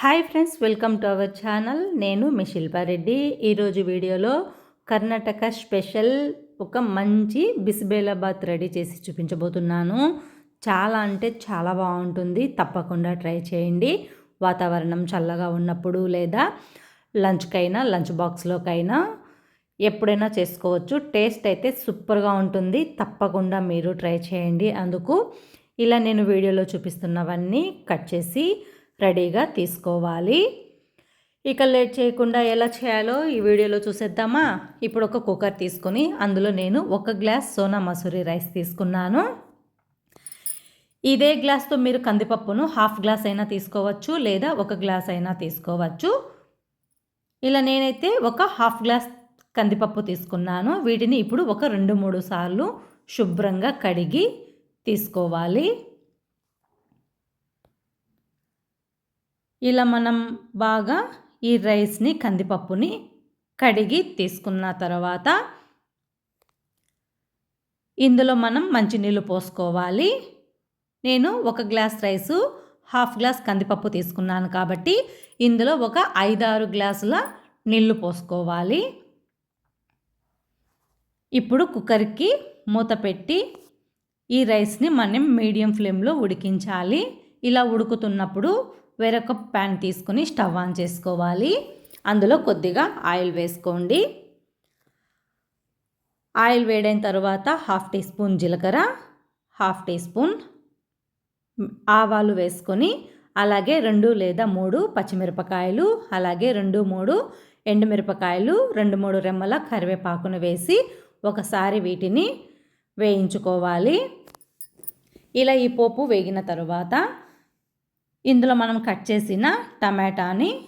Hi friends welcome to our channel. నేను మీ శిల్పారెడ్డి ఈరోజు వీడియోలో కర్ణాటక స్పెషల్ ఒక మంచి బిస్బేలాబాత్ రెడీ చేసి చూపించబోతున్నాను. చాలా అంటే చాలా బాగుంటుంది. తప్పకుండా ట్రై చేయండి. వాతావరణం చల్లగా ఉన్నప్పుడు లేదా లంచ్కైనా లంచ్ బాక్స్లోకైనా ఎప్పుడైనా చేసుకోవచ్చు. టేస్ట్ అయితే సూపర్గా ఉంటుంది. తప్పకుండా మీరు ట్రై చేయండి. అందుకు ఇలా నేను వీడియోలో చూపిస్తున్నవన్నీ కట్ చేసి రెడీగా తీసుకోవాలి. ఇక లేట్ చేయకుండా ఎలా చేయాలో ఈ వీడియోలో చూసేద్దామా? ఇప్పుడు ఒక కుక్కర్ తీసుకొని అందులో నేను ఒక గ్లాస్ సోనా మసూరి రైస్ తీసుకున్నాను. ఇదే గ్లాస్తో మీరు కందిపప్పును హాఫ్ గ్లాస్ అయినా తీసుకోవచ్చు లేదా ఒక గ్లాస్ అయినా తీసుకోవచ్చు. ఇలా నేనైతే ఒక హాఫ్ గ్లాస్ కందిపప్పు తీసుకున్నాను. వీటిని ఇప్పుడు ఒక రెండు మూడు సార్లు శుభ్రంగా కడిగి తీసుకోవాలి. ఇలా మనం బాగా ఈ రైస్ని కందిపప్పుని కడిగి తీసుకున్న తర్వాత ఇందులో మనం మంచినీళ్ళు పోసుకోవాలి. నేను ఒక గ్లాస్ రైసు హాఫ్ గ్లాస్ కందిపప్పు తీసుకున్నాను కాబట్టి ఇందులో ఒక ఐదారు గ్లాసుల నీళ్ళు పోసుకోవాలి. ఇప్పుడు కుక్కర్కి మూత పెట్టి ఈ రైస్ని మనం మీడియం ఫ్లేమ్లో ఉడికించాలి. ఇలా ఉడుకుతున్నప్పుడు వేరొక ప్యాన్ తీసుకుని స్టవ్ ఆన్ చేసుకోవాలి. అందులో కొద్దిగా ఆయిల్ వేసుకోండి. ఆయిల్ వేడైన తర్వాత హాఫ్ టీ స్పూన్ జీలకర్ర హాఫ్ టీ స్పూన్ ఆవాలు వేసుకొని అలాగే రెండు లేదా మూడు పచ్చిమిరపకాయలు అలాగే రెండు మూడు ఎండుమిరపకాయలు రెండు మూడు రెమ్మల కరివేపాకును వేసి ఒకసారి వీటిని వేయించుకోవాలి. ఇలా ఈ పోపు వేగిన తరువాత ఇందులో మనం కట్ చేసిన టమాటాని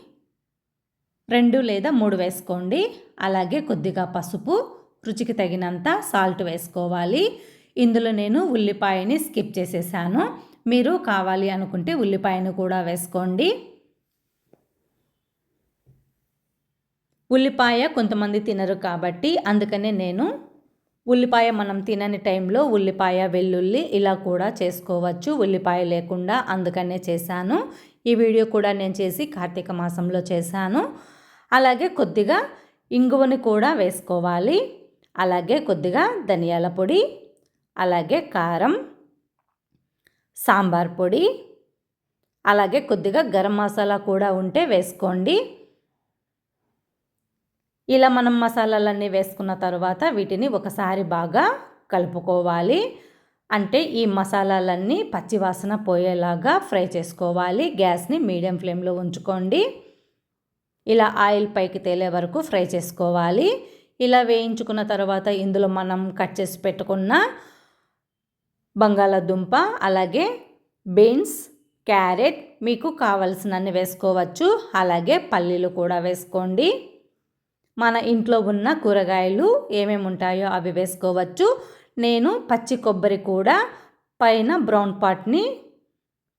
రెండు లేదా మూడు వేసుకోండి. అలాగే కొద్దిగా పసుపు రుచికి తగినంత సాల్ట్ వేసుకోవాలి. ఇందులో నేను ఉల్లిపాయని స్కిప్ చేసేసాను. మీరు కావాలి అనుకుంటే ఉల్లిపాయను కూడా వేసుకోండి. ఉల్లిపాయ కొంతమంది తినరు కాబట్టి అందుకనే నేను ఉల్లిపాయ మనం తినని టైంలో ఉల్లిపాయ వెల్లుల్లి ఇలా కూడా చేసుకోవచ్చు. ఉల్లిపాయ లేకుండా అందుకనే చేశాను. ఈ వీడియో కూడా నేను చేసి కార్తీక మాసంలో చేశాను. అలాగే కొద్దిగా ఇంగువని కూడా వేసుకోవాలి. అలాగే కొద్దిగా ధనియాల పొడి అలాగే కారం సాంబార్ పొడి అలాగే కొద్దిగా గరం మసాలా కూడా ఉంటే వేసుకోండి. ఇలా మనం మసాలాలన్నీ వేసుకున్న తర్వాత వీటిని ఒకసారి బాగా కలుపుకోవాలి. అంటే ఈ మసాలాలన్నీ పచ్చివాసన పోయేలాగా ఫ్రై చేసుకోవాలి. గ్యాస్ని మీడియం ఫ్లేమ్లో ఉంచుకోండి. ఇలా ఆయిల్ పైకి తేలే వరకు ఫ్రై చేసుకోవాలి. ఇలా వేయించుకున్న తర్వాత ఇందులో మనం కట్ చేసి పెట్టుకున్న బంగాళాదుంప అలాగే బీన్స్ క్యారెట్ మీకు కావలసినన్ని వేసుకోవచ్చు. అలాగే పల్లీలు కూడా వేసుకోండి. మన ఇంట్లో ఉన్న కూరగాయలు ఏమేమి ఉంటాయో అవి వేసుకోవచ్చు. నేను పచ్చి కొబ్బరి కూడా పైన బ్రౌన్ పాట్ని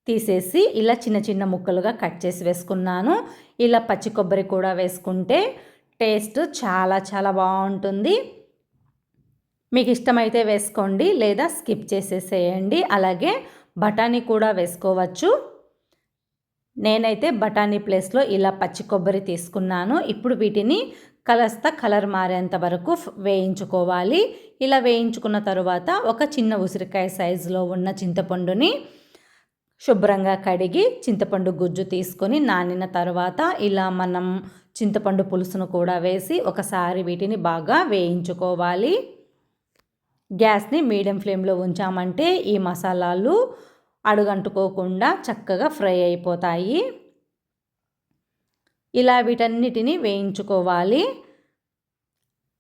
తీసేసి ఇలా చిన్న చిన్న ముక్కలుగా కట్ చేసి వేసుకున్నాను. ఇలా పచ్చి కొబ్బరి కూడా వేసుకుంటే టేస్ట్ చాలా చాలా బాగుంటుంది. మీకు ఇష్టమైతే వేసుకోండి లేదా స్కిప్ చేసేసేయండి. అలాగే బఠానీ కూడా వేసుకోవచ్చు. నేనైతే బఠానీ ప్లేస్లో ఇలా పచ్చి కొబ్బరి తీసుకున్నాను. ఇప్పుడు వీటిని కలస్త కలర్ మారేంత వరకు వేయించుకోవాలి. ఇలా వేయించుకున్న తరువాత ఒక చిన్న ఉసిరికాయ సైజులో ఉన్న చింతపండుని శుభ్రంగా కడిగి చింతపండు గుజ్జు తీసుకొని నానిన తర్వాత ఇలా మనం చింతపండు పులుసును కూడా వేసి ఒకసారి వీటిని బాగా వేయించుకోవాలి. గ్యాస్ని మీడియం ఫ్లేమ్లో ఉంచామంటే ఈ మసాలాలు అడుగంటుకోకుండా చక్కగా ఫ్రై అయిపోతాయి. ఇలా వీటన్నిటిని వేయించుకోవాలి.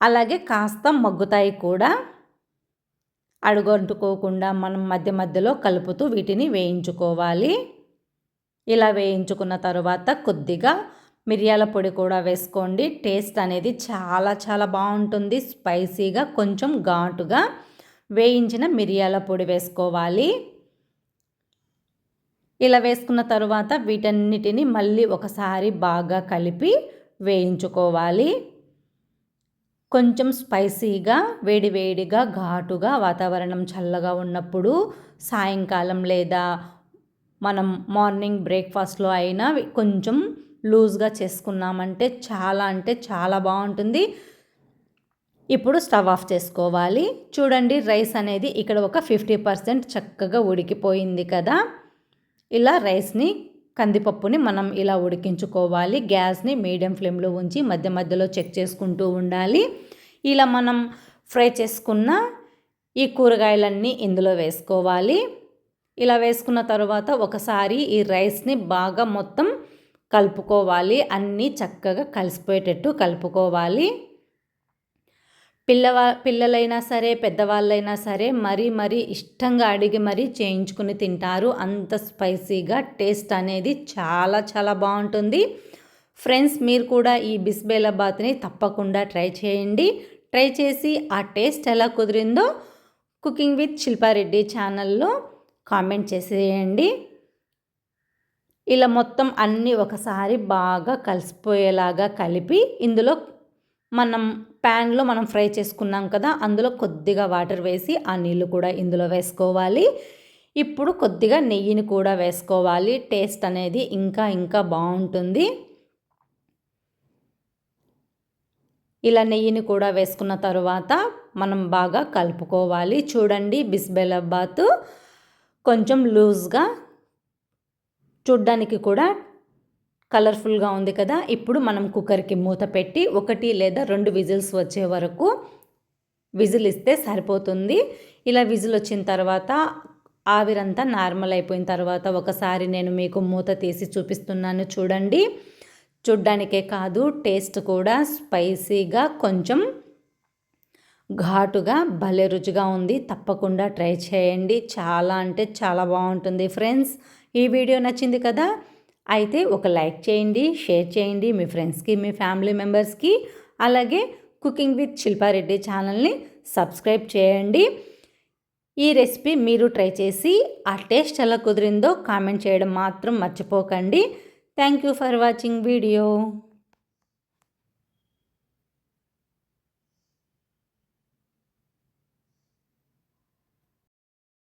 అలాగే కాస్త మగ్గుతాయి కూడా. అడుగంటుకోకుండా మనం మధ్య మధ్యలో కలుపుతూ వీటిని వేయించుకోవాలి. ఇలా వేయించుకున్న తర్వాత కొద్దిగా మిరియాల పొడి కూడా వేసుకోండి. టేస్ట్ అనేది చాలా చాలా బాగుంటుంది. స్పైసీగా కొంచెం ఘాటుగా వేయించిన మిరియాల పొడి వేసుకోవాలి. ఇలా వేసుకున్న తర్వాత వీటన్నిటిని మళ్ళీ ఒకసారి బాగా కలిపి వేయించుకోవాలి. కొంచెం స్పైసీగా వేడివేడిగా ఘాటుగా వాతావరణం చల్లగా ఉన్నప్పుడు సాయంకాలం లేదా మనం మార్నింగ్ బ్రేక్ఫాస్ట్లో అయినా కొంచెం లూజ్గా చేసుకున్నామంటే చాలా అంటే చాలా బాగుంటుంది. ఇప్పుడు స్టవ్ ఆఫ్ చేసుకోవాలి. చూడండి రైస్ అనేది ఇక్కడ ఒక ఫిఫ్టీ పర్సెంట్ చక్కగా ఉడికిపోయింది కదా. ఇలా రైస్ని కందిపప్పుని మనం ఇలా ఉడికించుకోవాలి. గ్యాస్ని మీడియం ఫ్లేమ్లో ఉంచి మధ్య మధ్యలో చెక్ చేసుకుంటూ ఉండాలి. ఇలా మనం ఫ్రై చేసుకున్న ఈ కూరగాయలన్నీ ఇందులో వేసుకోవాలి. ఇలా వేసుకున్న తర్వాత ఒకసారి ఈ రైస్ని బాగా మొత్తం కలుపుకోవాలి. అన్నీ చక్కగా కలిసిపోయేటట్టు కలుపుకోవాలి. పిల్లవా పిల్లలైనా సరే పెద్దవాళ్ళైనా సరే మరీ మరీ ఇష్టంగా అడిగి మరీ చేయించుకుని తింటారు. అంత స్పైసీగా టేస్ట్ అనేది చాలా చాలా బాగుంటుంది. ఫ్రెండ్స్ మీరు కూడా ఈ బిస్బేలబాత్ని తప్పకుండా ట్రై చేయండి. ట్రై చేసి ఆ టేస్ట్ ఎలా కుదిరిందో కుకింగ్ విత్ శిల్పారెడ్డి ఛానల్లో కామెంట్ చేసేయండి. ఇలా మొత్తం అన్నీ ఒకసారి బాగా కలిసిపోయేలాగా కలిపి ఇందులో మనం ప్యాన్లో మనం ఫ్రై చేసుకున్నాం కదా అందులో కొద్దిగా వాటర్ వేసి ఆ నీళ్ళు కూడా ఇందులో వేసుకోవాలి. ఇప్పుడు కొద్దిగా నెయ్యిని కూడా వేసుకోవాలి. టేస్ట్ అనేది ఇంకా ఇంకా బాగుంటుంది. ఇలా నెయ్యిని కూడా వేసుకున్న తర్వాత మనం బాగా కలుపుకోవాలి. చూడండి బిస్బెలబాత్ కొంచెం లూజ్గా చూడ్డానికి కూడా కలర్ఫుల్గా ఉంది కదా ఇప్పుడు మనం కుక్కర్కి మూత పెట్టి ఒకటి లేదా రెండు విజిల్స్ వచ్చే వరకు విజిల్ ఇస్తే సరిపోతుంది. ఇలా విజిల్ వచ్చిన తర్వాత ఆవిరంతా నార్మల్ అయిపోయిన తర్వాత ఒకసారి నేను మీకు మూత తీసి చూపిస్తున్నాను చూడండి. చూడ్డానికే కాదు టేస్ట్ కూడా స్పైసీగా కొంచెం ఘాటుగా భలే రుచిగా ఉంది. తప్పకుండా ట్రై చేయండి. చాలా అంటే చాలా బాగుంటుంది ఫ్రెండ్స్. ఈ వీడియో నచ్చింది కదా? అయితే ఒక లైక్ చేయండి షేర్ చేయండి మీ ఫ్రెండ్స్కి మీ ఫ్యామిలీ మెంబర్స్కి. అలాగే కుకింగ్ విత్ శిల్పారెడ్డి ఛానల్ని సబ్స్క్రైబ్ చేయండి. ఈ రెసిపీ మీరు ట్రై చేసి ఆ టేస్ట్ ఎలా కుదిరిందో కామెంట్ చేయడం మాత్రం మర్చిపోకండి. Thank you for watching video.